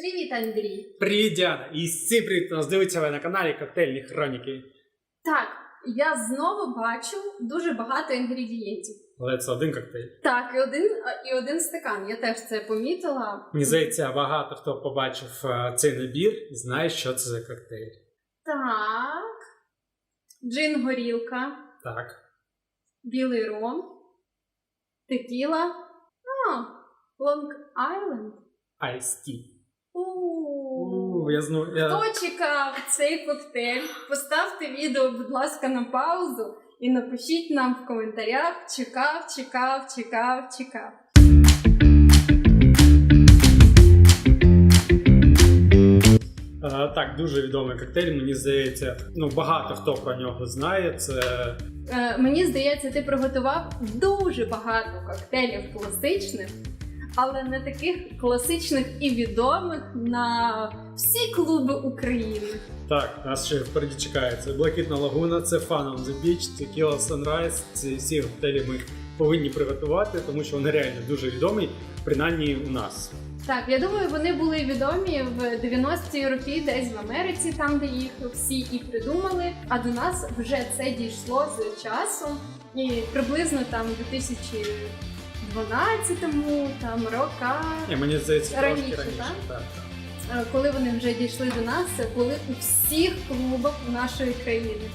Привіт, Андрій. Привіт, Діана! І всім привіт! Нас дивиться ви на каналі Коктейльні Хроніки. Так, я знову бачу дуже багато інгредієнтів. Але це один коктейль. Так, і один, і один стакан. Я теж це помітила. Мені здається, багато хто побачив е, цей набір і знає, що це за коктейль. Так. Джин горілка, Так. білий ром, текіла. А, Лонг Айленд. У. У, я зну... я... Хто чекав цей коктейль? Поставте відео, будь ласка, на паузу і напишіть нам в коментарях: чекав, чекав, чекав, чекав. Е, так, дуже відомий коктейль. Мені здається, ну багато хто про нього знає. Це Е, мені здається, ти приготував дуже багато коктейлів класичних, але не таких класичних і відомих на всі клуби України. Так, нас ще впереді чекає. Це Блакитна Лагуна, це Фан on the Beach, це Кіла Sunrise, це всі готелі ми повинні приготувати, тому що вони реально дуже відомі, принаймні у нас. Так, я думаю, вони були відомі в 90-ті роки, десь в Америці, там де їх всі і придумали. А до нас вже це дійшло з часом, і приблизно там 2000 12-му там рока. Мені здається, раніше, трошки раніше. Так? Так, так. Е, коли вони вже дійшли до нас, це були у всіх клубах нашої країни.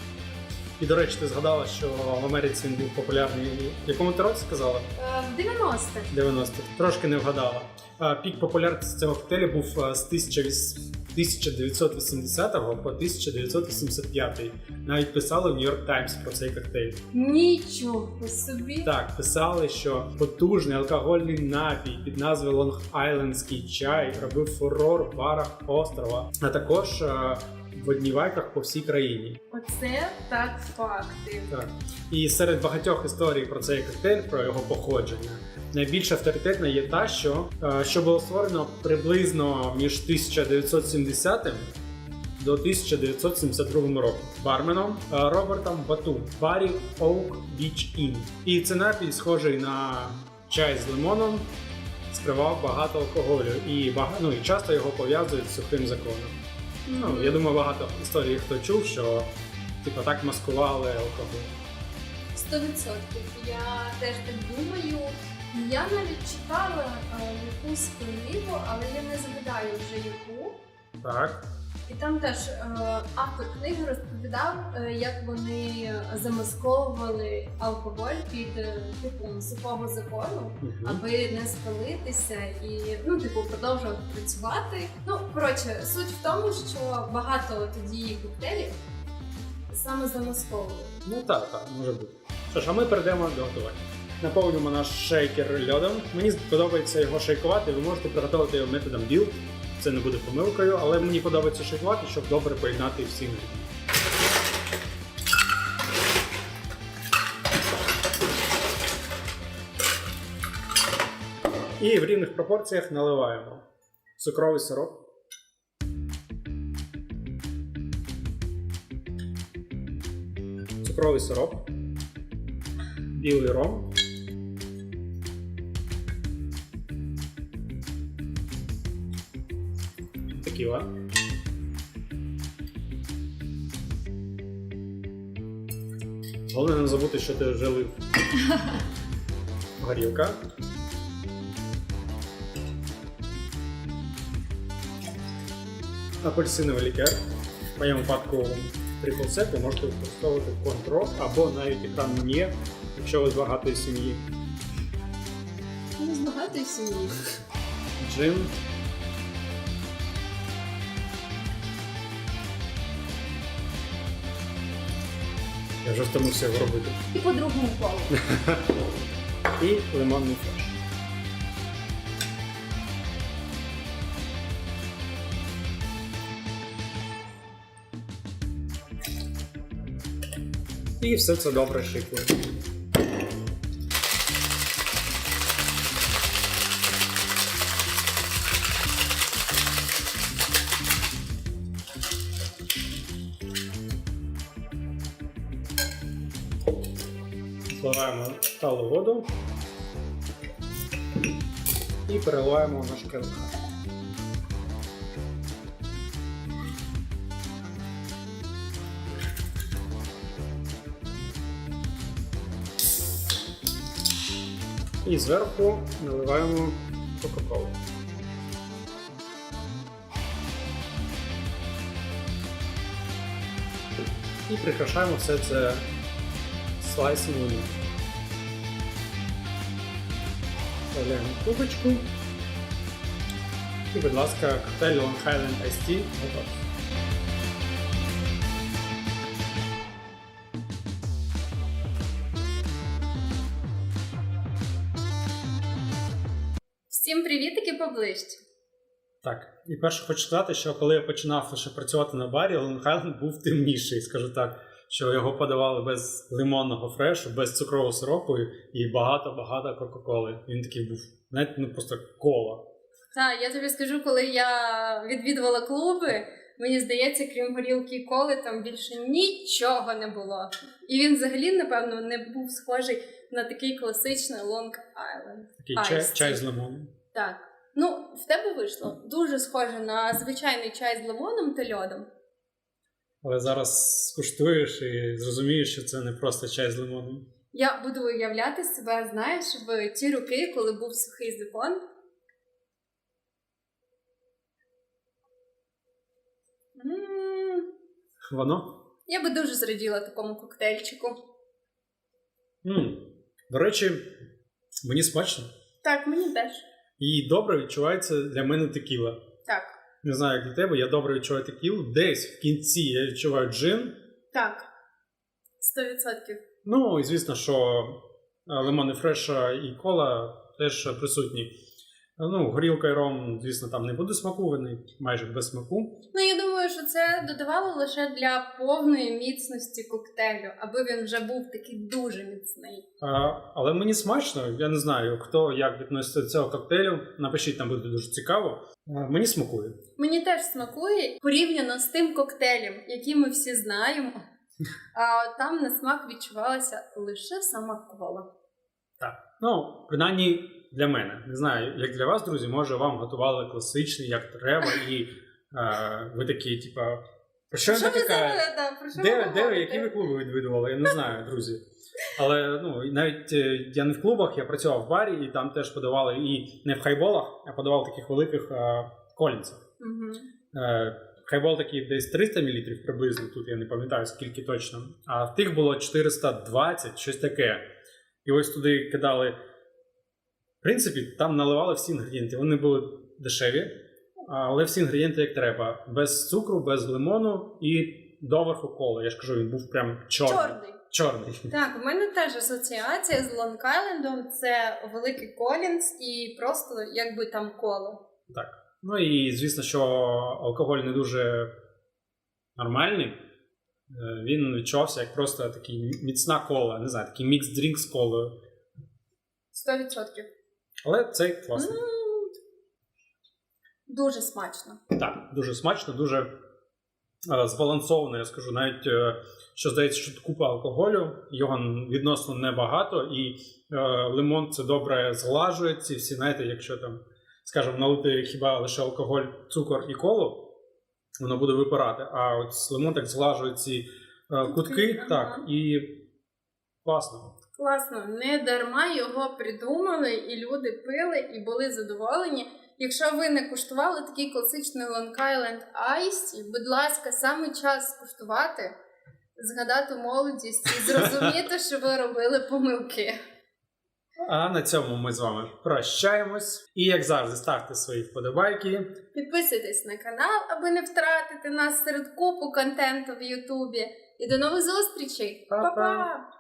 І, до речі, ти згадала, що в Америці він був популярний. В якому ти році сказала? Е, в 90-х. 90-х. Трошки не вгадала. Е, пік популярності цього коктейлю був з 1800 1980 по 1985. Навіть писали в Нью-Йорк Таймс про цей коктейль. Нічого собі. Так, писали, що потужний алкогольний напій під назвою Лонг Айлендський чай робив фурор в барах острова, а також а, в однівайках по всій країні. Оце так факти. Так. І серед багатьох історій про цей коктейль, про його походження, найбільш авторитетна є та, що, е, що було створено приблизно між 1970 до 1972 роком барменом е, Робертом Бату в барі Oak Beach Inn. І це напій схожий на чай з лимоном, скривав багато алкоголю і бага... ну, і часто його пов'язують з сухим законом. Ну, я думаю, багато історій хто чув, що типу так маскували алкоголь. Сто відсотків. Я теж так думаю. Я навіть читала е, якусь книгу, але я не згадаю вже яку. Так. І там теж е, автор книги розповідав, е, як вони замасковували алкоголь під е, типом сухого закону, аби не спалитися і ну, типу, продовжувати працювати. Ну, коротше, суть в тому, що багато тоді коктейлів саме замасковували. Ну так, так, може бути. Що ж, а ми перейдемо до готування. Наповнюємо наш шейкер льодом. Мені подобається його шейкувати. Ви можете приготувати його методом біл. Це не буде помилкою, але мені подобається шейкувати, щоб добре поєднати всі. І в рівних пропорціях наливаємо цукровий сироп. Цукровий сироп, білий ром, текіла. Головне не забути, що ти вже лив. Горілка. Апельсиновий лікер. В моєму випадку трипл сек ви можете використовувати контро або навіть екран Мунє, якщо ви з багатої сім'ї. Ну, з багатої сім'ї. Джин. Я вже втомився його робити. І по другому колу. І лимонний фарш. І все це добре шикуємо. сталу воду і переливаємо в наш келих. І зверху наливаємо кока-колу. І прикрашаємо все це слайсом лимону. Вставляємо в трубочку. І, будь ласка, коктейль Long Island Iced Tea готовий. Всім привітики поближче. Так, і перше хочу сказати, що коли я починав лише працювати на барі, Long Island був темніший, скажу так, що його подавали без лимонного фрешу, без цукрового сиропу і багато-багато Кока-Коли. Він такий був, знаєте, ну просто кола. Так, я тобі скажу, коли я відвідувала клуби, мені здається, крім горілки і коли, там більше нічого не було. І він взагалі, напевно, не був схожий на такий класичний Long Island. Такий чай, чай з лимоном. Так. Ну, в тебе вийшло дуже схоже на звичайний чай з лимоном та льодом. Але зараз скуштуєш і зрозумієш, що це не просто чай з лимоном. Я буду уявляти себе, знаєш, в ті роки, коли був сухий закон. Воно? Я би дуже зраділа такому коктейльчику. м До речі, мені смачно. Так, мені теж. І добре відчувається для мене текіла. Так, Не знаю, як для тебе, я добре відчуваю текілу. Десь в кінці я відчуваю джин. так. Сто відсотків. Ну і звісно, що лимони фреша і кола теж присутні. Ну, горілка і ром, звісно, там не буде смаку, вони майже без смаку. Ну, я думаю, що це додавало лише для повної міцності коктейлю, аби він вже був такий дуже міцний. А, але мені смачно, я не знаю, хто як відноситься до цього коктейлю. Напишіть, там буде дуже цікаво. Е, Мені смакує. Мені теж смакує порівняно з тим коктейлем, який ми всі знаємо. А там на смак відчувалася лише сама кола. Так, Ну, принаймні для мене. Не знаю, як для вас, друзі, може вам готували класичний, як треба, і е, ви такі, типа, про що ви така? Де, ви де ви, які ви клуби відвідували? Я не знаю, друзі. Але ну навіть е, я не в клубах, я працював в барі, і там теж подавали і не в хайболах, а подавав в таких великих е, колінцях. Е, хайбол такий десь 300 мл приблизно, тут я не пам'ятаю скільки точно. А в тих було 420, щось таке. І ось туди кидали. В принципі, там наливали всі інгредієнти. Вони були дешеві, але всі інгредієнти як треба. Без цукру, без лимону і доверху кола. Я ж кажу, він був прям чорний. Чорний. Чорний. Так, у мене теж асоціація з Лонг Айлендом це великий Колінс і просто якби там коло. Так. Ну і звісно, що алкоголь не дуже нормальний. Е, Він відчувався як просто такий міцна кола, не знаю, такий мікс дрінк з колою. Сто відсотків. Але це класно. М, Дуже смачно. Так, дуже смачно, дуже е, збалансовано, я скажу. Навіть е, що здається, що купа алкоголю, його відносно небагато, і е, лимон це добре зглажує ці всі, знаєте, якщо там, скажімо, налити хіба лише алкоголь, цукор і коло, воно буде випирати. А от лимон так зглажує ці е, кутки, так, і класно. Класно, не дарма його придумали, і люди пили і були задоволені. Якщо ви не куштували такий класичний Long Island Ice, будь ласка, саме час скуштувати, згадати молодість і зрозуміти, що ви робили помилки. А на цьому ми з вами прощаємось. І як завжди, ставте свої вподобайки. Підписуйтесь на канал, аби не втратити нас серед купу контенту в Ютубі. І до нових зустрічей! Па-па!